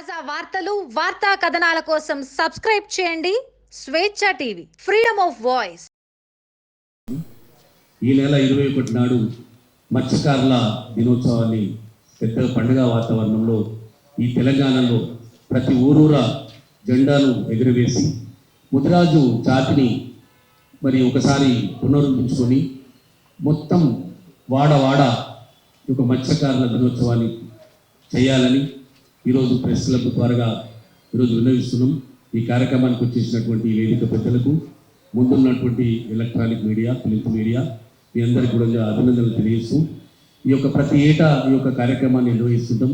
తాజా వార్తలు వార్తా కథనాల కోసం సబ్స్క్రైబ్ చేయండి. స్వేచ్ఛ టీవీ ఫ్రీడమ్ ఆఫ్ వాయిస్ ఈ నెల ఇరవై ఒకటి నాడు మత్స్యకారుల దినోత్సవాన్ని పెద్ద పండుగ వాతావరణంలో ఈ తెలంగాణలో ప్రతి ఊరూరా జెండాను ఎగురవేసి ముదిరాజు జాతిని మరి ఒకసారి పునరుద్ధరించుకొని మొత్తం వాడ వాడ మత్స్యకారుల దినోత్సవాన్ని చేయాలని ఈరోజు ప్రెస్ క్లబ్ ద్వారా ఈరోజు వినియోగిస్తున్నాం ఈ కార్యక్రమానికి వచ్చేసినటువంటి వేదిక పెద్దలకు ముందున్నటువంటి ఎలక్ట్రానిక్ మీడియా ప్రింట్ మీడియా మీ అందరికీ కూడా అభినందనలు తెలియజేస్తూ ఈ యొక్క ప్రతి ఏటా ఈ యొక్క కార్యక్రమాన్ని నిర్వహిస్తుంటాం.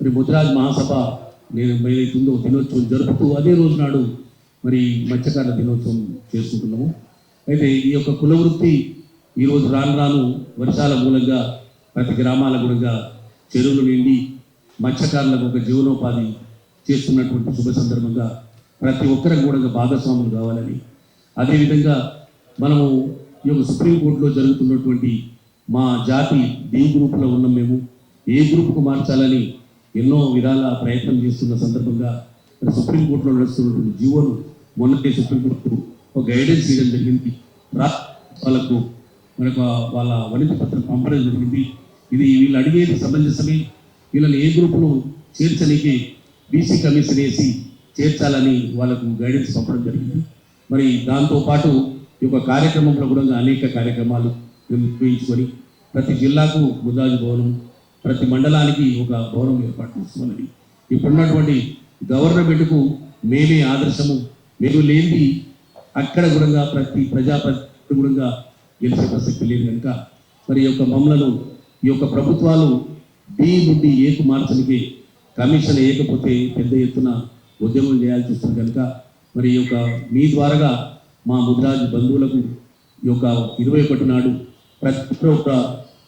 మరి ముద్రాజ్ మహాసభ నేను ఏదైతుందో దినోత్సవం జరుపుతూ అదే రోజు నాడు మరి మత్స్యకారుల దినోత్సవం చేసుకుంటున్నాము. అయితే ఈ యొక్క కులవృత్తి ఈరోజు రాను రాను వర్షాల మూలంగా ప్రతి గ్రామాల గురంగా చెరువులు నిండి మత్స్యకారులకు ఒక జీవనోపాధి చేస్తున్నటువంటి శుభ సందర్భంగా ప్రతి ఒక్కరికి కూడా భాగస్వాములు కావాలని. అదేవిధంగా మనము ఈ యొక్క సుప్రీంకోర్టులో జరుగుతున్నటువంటి మా జాతి డి గ్రూప్లో ఉన్నాం మేము. ఏ గ్రూప్కు మార్చాలని ఎన్నో విధాల ప్రయత్నం చేస్తున్న సందర్భంగా సుప్రీంకోర్టులో నడుస్తున్నటువంటి జీవోను మొన్నటి సుప్రీంకోర్టు ఒక గైడెన్స్ ఇవ్వడం జరిగింది. వాళ్ళకు మనకు వాళ్ళ వనిత పత్రం పంపడం జరిగింది. ఇది వీళ్ళు అడిగేది సమంజసమే. వీళ్ళని ఏ గ్రూపును చేర్చడానికి బీసీ కమిషన్ వేసి చేర్చాలని వాళ్ళకు గైడెన్స్ పంపడం జరిగింది. మరి దాంతోపాటు ఈ యొక్క కార్యక్రమంలో కూడా అనేక కార్యక్రమాలు నిర్వహించుకొని ప్రతి జిల్లాకు ముద్రాజు భవనం ప్రతి మండలానికి ఒక భవనం ఏర్పాటు చేస్తున్నది ఇప్పుడున్నటువంటి గవర్నమెంట్కు మేమే ఆదర్శము మేము లేనిది అక్కడ కూడా ప్రతి ప్రజాప్రతి కూడా గెలిచే ప్రసక్తి లేదు కనుక. మరి ఈ యొక్క మమ్మలను ఈ యొక్క ప్రభుత్వాలు డి నుండి ఏకు మార్చడానికి కమిషన్ వేయకపోతే పెద్ద ఎత్తున ఉద్యమం చేయాల్సి వస్తుంది కనుక మరి ఈ యొక్క మీ ద్వారాగా మా ముద్రాజు బంధువులకు ఈ యొక్క ఇరవై ఒకటి నాడు ప్రతి ఒక్క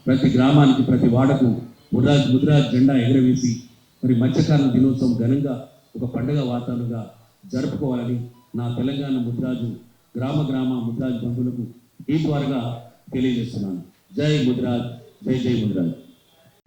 ప్రతి గ్రామానికి ప్రతి వాడకు ముద్రాజ్ ముద్రాజ్ జెండా ఎగరవేసి మరి మత్స్యకారుల దినోత్సవం ఘనంగా ఒక పండుగ వాతావరణంగా జరుపుకోవాలని నా తెలంగాణ ముద్రాజు గ్రామ గ్రామ ముద్రాజ్ బంధువులకు ఈ ద్వారాగా తెలియజేస్తున్నాను. జై ముద్రాజ్ జై జై ముద్రాజ్.